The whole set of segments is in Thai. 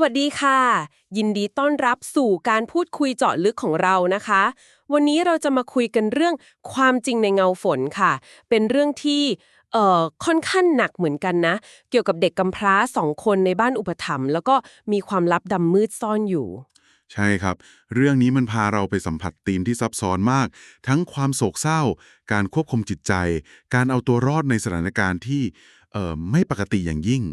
สวัสดีค่ะ ยินดีต้อนรับสู่การพูดคุยเจาะลึกของเรานะคะ วันนี้เราจะมาคุยกันเรื่องความจริงในเงาฝนค่ะ เป็นเรื่องที่เอ่อค่อนข้างหนักเหมือนกันนะ เกี่ยวกับเด็กกำพร้าสองคนในบ้านอุปถัมภ์แล้วก็มีความลับดำมืดซ่อนอยู่ ใช่ครับ เรื่องนี้มันพาเราไปสัมผัสธีมที่ซับซ้อนมาก ทั้งความโศกเศร้า การควบคุมจิตใจ การเอาตัวรอดในสถานการณ์ที่เอ่อไม่ปกติอย่างยิ่ง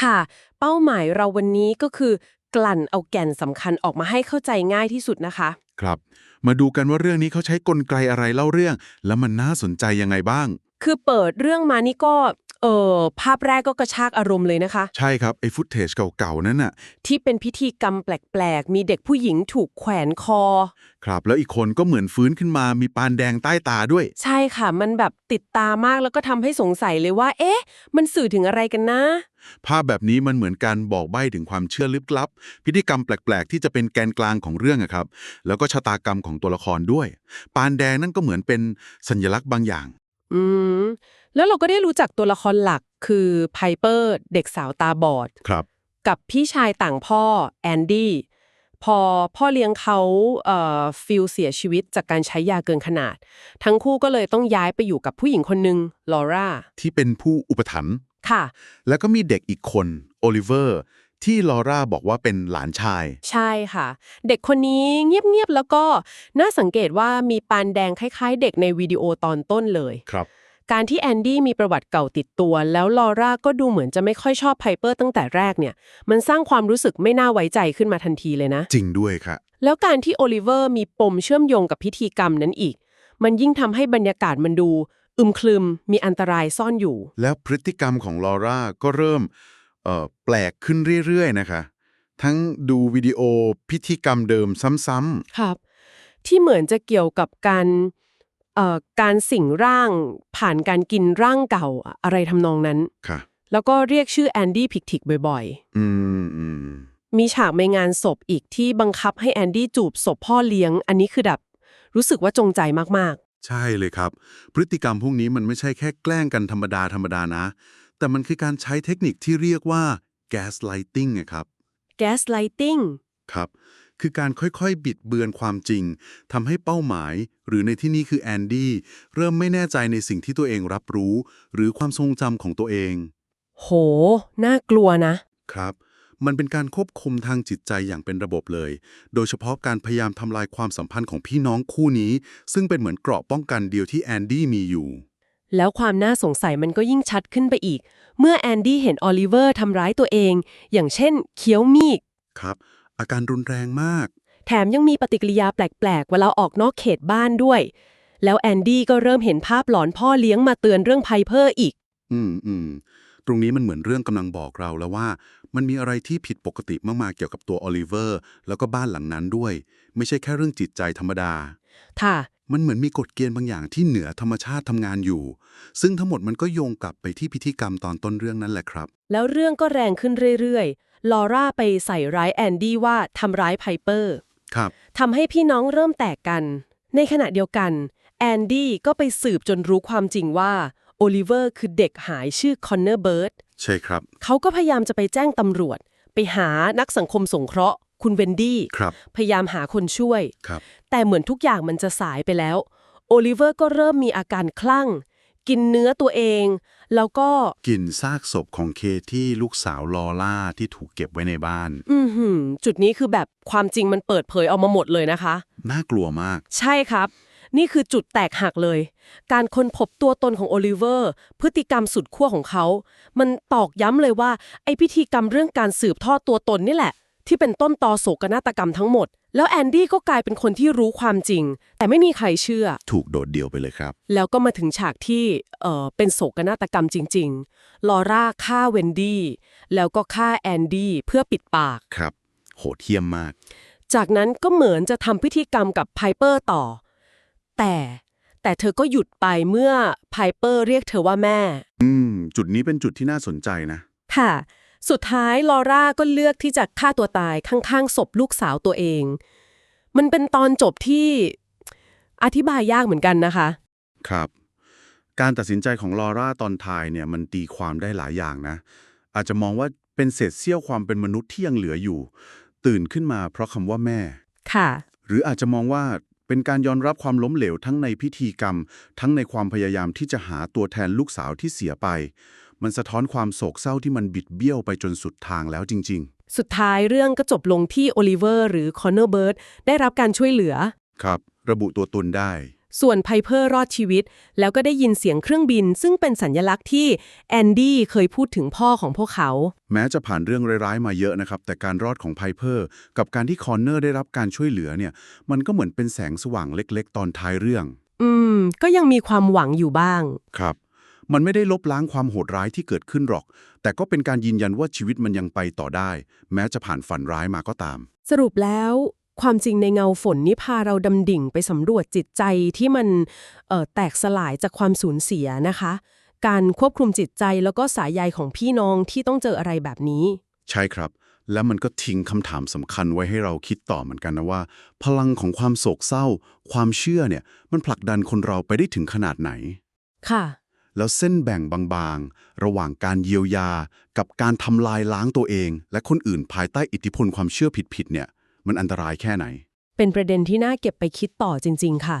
ค่ะ เป้าหมายเราวันนี้ก็คือกลั่นเอาแก่นสำคัญออกมาให้เข้าใจง่ายที่สุดนะคะ ครับ มาดูกันว่าเรื่องนี้เขาใช้กลไกอะไรเล่าเรื่อง แล้วมันน่าสนใจยังไงบ้าง คือเปิดเรื่องมานี่ก็ เออภาพแรกก็กระชากอารมณ์เลยนะคะ ใช่ครับ ไอ้ฟุตเทจเก่าๆ นั่นน่ะ ที่เป็นพิธีกรรมแปลกๆ มีเด็กผู้หญิงถูกแขวนคอ ครับ แล้วอีกคนก็เหมือนฟื้นขึ้นมามีปานแดงใต้ตาด้วย ใช่ค่ะ มันแบบติดตามากแล้วก็ทำให้สงสัยเลยว่า เอ๊ะ มันสื่อถึงอะไรกันนะ ภาพแบบนี้มันเหมือนการบอกใบ้ถึงความเชื่อลึกลับ พิธีกรรมแปลกๆ ที่จะเป็นแกนกลางของเรื่องอะครับ แล้วก็ชะตากรรมของตัวละครด้วย ปานแดงนั่นก็เหมือนเป็นสัญลักษณ์บางอย่าง อืมแล้วเราก็ได้รู้จักตัวละครหลักคือไพเปอร์เด็กสาวตาบอด ครับ กับพี่ชายต่างพ่อแอนดี้พอพ่อเลี้ยงเขาเอ่อฟิลเสียชีวิตจากการใช้ยาเกินขนาด ทั้งคู่ก็เลยต้องย้ายไปอยู่กับผู้หญิงคนหนึ่งลอร่าที่เป็นผู้อุปถัมภ์ค่ะ แล้วก็มีเด็กอีกคนโอลิเวอร์ ที่ลอร่าบอกว่าเป็นหลานชาย ใช่ค่ะ เด็กคนนี้เงียบ ๆ แล้วก็น่าสังเกตว่ามีปานแดงคล้าย ๆ เด็กในวิดีโอตอนต้นเลย ครับ การที่แอนดี้มีประวัติเก่าติดตัว แล้วลอร่าก็ดูเหมือนจะไม่ค่อยชอบไพเปอร์ตั้งแต่แรกเนี่ย มันสร้างความรู้สึกไม่น่าไว้ใจขึ้นมาทันทีเลยนะ จริงด้วยค่ะ แล้วการที่โอลิเวอร์มีปมเชื่อมโยงกับพิธีกรรมนั้นอีก มันยิ่งทำให้บรรยากาศมันดู อึมครึมมีอันตรายซ่อนอยู่ แล้วพฤติกรรมของลอร่าก็เริ่มเอ่อ แปลกขึ้นเรื่อยๆนะคะ ทั้งดูวิดีโอพิธีกรรมเดิมซ้ำครับ ที่เหมือนจะเกี่ยวกับการเอ่อการสิงร่างผ่านการกินร่างเก่าอะอะไรทำนองนั้นๆค่ะ แล้วก็เรียกชื่อแอนดี้พิกทิกบ่อยอืมอืมๆมีฉากในงานศพอีกที่บังคับให้แอนดี้จูบศพพ่อเลี้ยง อันนี้คือแบบรู้สึกว่าจงใจมากใช่เลยครับ พฤติกรรมพวกนี้มันไม่ใช่แค่แกล้งกันธรรมดาธรรมดานะ แต่มันคือการใช้เทคนิคที่เรียกว่า gaslighting อะครับๆ gaslighting ครับ คือการค่อยๆ บิดเบือนความจริงทำให้เป้าหมาย หรือในที่นี้คือแอนดี้เริ่มไม่แน่ใจในสิ่งที่ตัวเองรับรู้ หรือความทรงจำของตัวเอง โห น่ากลัวนะ ครับ มันเป็นการควบคุมทางจิตใจอย่างเป็นระบบเลย โดยเฉพาะการพยายามทำลายความสัมพันธ์ของพี่น้องคู่นี้ ซึ่งเป็นเหมือนเกราะป้องกันเดียวที่แอนดี้มีอยู่ แล้วความน่าสงสัยมันก็ยิ่งชัดขึ้นไปอีก เมื่อแอนดี้เห็นออลิเวอร์ทำร้ายตัวเอง อย่างเช่นเคี้ยวมีดครับ อาการรุนแรงมาก แถมยังมีปฏิกิริยาแปลกๆ เวลาออกนอกเขตบ้านด้วย แล้วแอนดี้ก็เริ่มเห็นภาพหลอนพ่อเลี้ยงมาเตือนเรื่องไพเพอร์อีก อืมอืมตรงนี้มันเหมือนเรื่องกำลังบอกเราแล้วว่า มันมีอะไรที่ผิดปกติมากๆเกี่ยวกับตัวโอลิเวอร์แล้วก็บ้านหลังนั้นด้วย ไม่ใช่แค่เรื่องจิตใจธรรมดา ค่ะ มันเหมือนมีกฎเกณฑ์บางอย่างที่เหนือธรรมชาติทำงานอยู่ ซึ่งทั้งหมดมันก็โยงกลับไปที่พิธีกรรมตอนต้นเรื่องนั่นแหละครับ แล้วเรื่องก็แรงขึ้นเรื่อยๆ ลอร่าไปใส่ร้ายแอนดี้ว่าทำร้ายไพเปอร์ครับทำให้พี่น้องเริ่มแตกกัน ในขณะเดียวกันแอนดี้ก็ไปสืบจนรู้ความจริงว่าโอลิเวอร์คือเด็กหายชื่อคอนเนอร์เบิร์ดใช่ครับ เขาก็พยายามจะไปแจ้งตำรวจ ไปหานักสังคมสงเคราะห์ คุณเวนดี้ครับพยายามหาคนช่วยครับแต่เหมือนทุกอย่างมันจะสายไปแล้ว โอลิเวอร์ก็เริ่มมีอาการคลั่ง กินเนื้อตัวเอง แล้วก็กลิ่นซากศพของเคที่ลูกสาวลอล่าที่ถูกเก็บไว้ในบ้าน อือหือจุดนี้คือแบบความจริงมันเปิดเผยออกมาหมดเลยนะคะ น่ากลัวมาก ใช่ครับนี่คือจุดแตกหักเลย การค้นพบตัวตนของโอลิเวอร์ พฤติกรรมสุดขั้วของเขา มันตอกย้ำเลยว่า ไอพิธีกรรมเรื่องการสืบทอดตัวตนนี่แหละ ที่เป็นต้นตอโศกนาฏกรรมทั้งหมด แล้วแอนดี้ก็กลายเป็นคนที่รู้ความจริง แต่ไม่มีใครเชื่อ ถูกโดดเดี่ยวไปเลยครับ แล้วก็มาถึงฉากที่เอ่อเป็นโศกนาฏกรรมจริง ๆ ลอร่าฆ่าเวนดี้แล้วก็ฆ่าแอนดี้เพื่อปิดปากครับ โหดเหี้ยมมาก จากนั้นก็เหมือนจะทำพิธีกรรมกับไพเปอร์ต่อ แต่แต่เธอก็หยุดไปเมื่อไพเปอร์เรียกเธอว่าแม่ อืม จุดนี้เป็นจุดที่น่าสนใจนะ ค่ะ สุดท้ายลอร่าก็เลือกที่จะฆ่าตัวตายข้างๆศพลูกสาวตัวเอง มันเป็นตอนจบที่อธิบายยากเหมือนกันนะคะ ครับ การตัดสินใจของลอร่าตอนท้ายเนี่ยมันตีความได้หลายอย่างนะ อาจจะมองว่าเป็นเศษเสี้ยวความเป็นมนุษย์ที่ยังเหลืออยู่ ตื่นขึ้นมาเพราะคำว่าแม่ ค่ะ หรืออาจจะมองว่าเป็นการยอมรับความล้มเหลวทั้งในพิธีกรรม ทั้งในความพยายามที่จะหาตัวแทนลูกสาวที่เสียไป มันสะท้อนความโศกเศร้าที่มันบิดเบี้ยวไปจนสุดทางแล้วจริงสุดท้ายเรื่องก็จบลงที่โอลิเวอร์หรือคอนเนอร์เบิร์ดได้รับการช่วยเหลือๆครับ ระบุตัวตนได้ ส่วนไพเพอร์รอดชีวิต แล้วก็ได้ยินเสียงเครื่องบิน ซึ่งเป็นสัญญลักษณ์ที่แอนดี้เคยพูดถึงพ่อของพวกเขา แม้จะผ่านเรื่องร้ายๆมาเยอะนะครับ แต่การรอดของไพเพอร์กับการที่คอนเนอร์ได้รับการช่วยเหลือเนี่ย มันก็เหมือนเป็นแสงสว่างเล็ก ๆ ตอนท้ายเรื่อง อืม ก็ยังมีความหวังอยู่บ้าง ครับ มันไม่ได้ลบล้างความโหดร้ายที่เกิดขึ้นหรอก แต่ก็เป็นการยืนยันว่าชีวิตมันยังไปต่อได้ แม้จะผ่านฝันร้ายมาก็ตาม สรุปแล้ว ความจริงในเงาฝนนี่พาเราดำดิ่งไปสำรวจจิตใจที่มันเอ่อแตกสลายจากความสูญเสียนะคะ การควบคุมจิตใจแล้วก็สายใยของพี่น้องที่ต้องเจออะไรแบบนี้ ใช่ครับแล้วมันก็ทิ้งคำถามสำคัญไว้ให้เราคิดต่อเหมือนกันนะว่า พลังของความโศกเศร้า ความเชื่อเนี่ย มันผลักดันคนเราไปได้ถึงขนาดไหน ค่ะ แล้วเส้นแบ่งบางๆ ระหว่างการเยียวยา กับการทำลายล้างตัวเอง และคนอื่นภายใต้อิทธิพลความเชื่อผิดๆเนี่ย มันอันตรายแค่ไหน เป็นประเด็นที่น่าเก็บไปคิดต่อจริง ๆ ค่ะ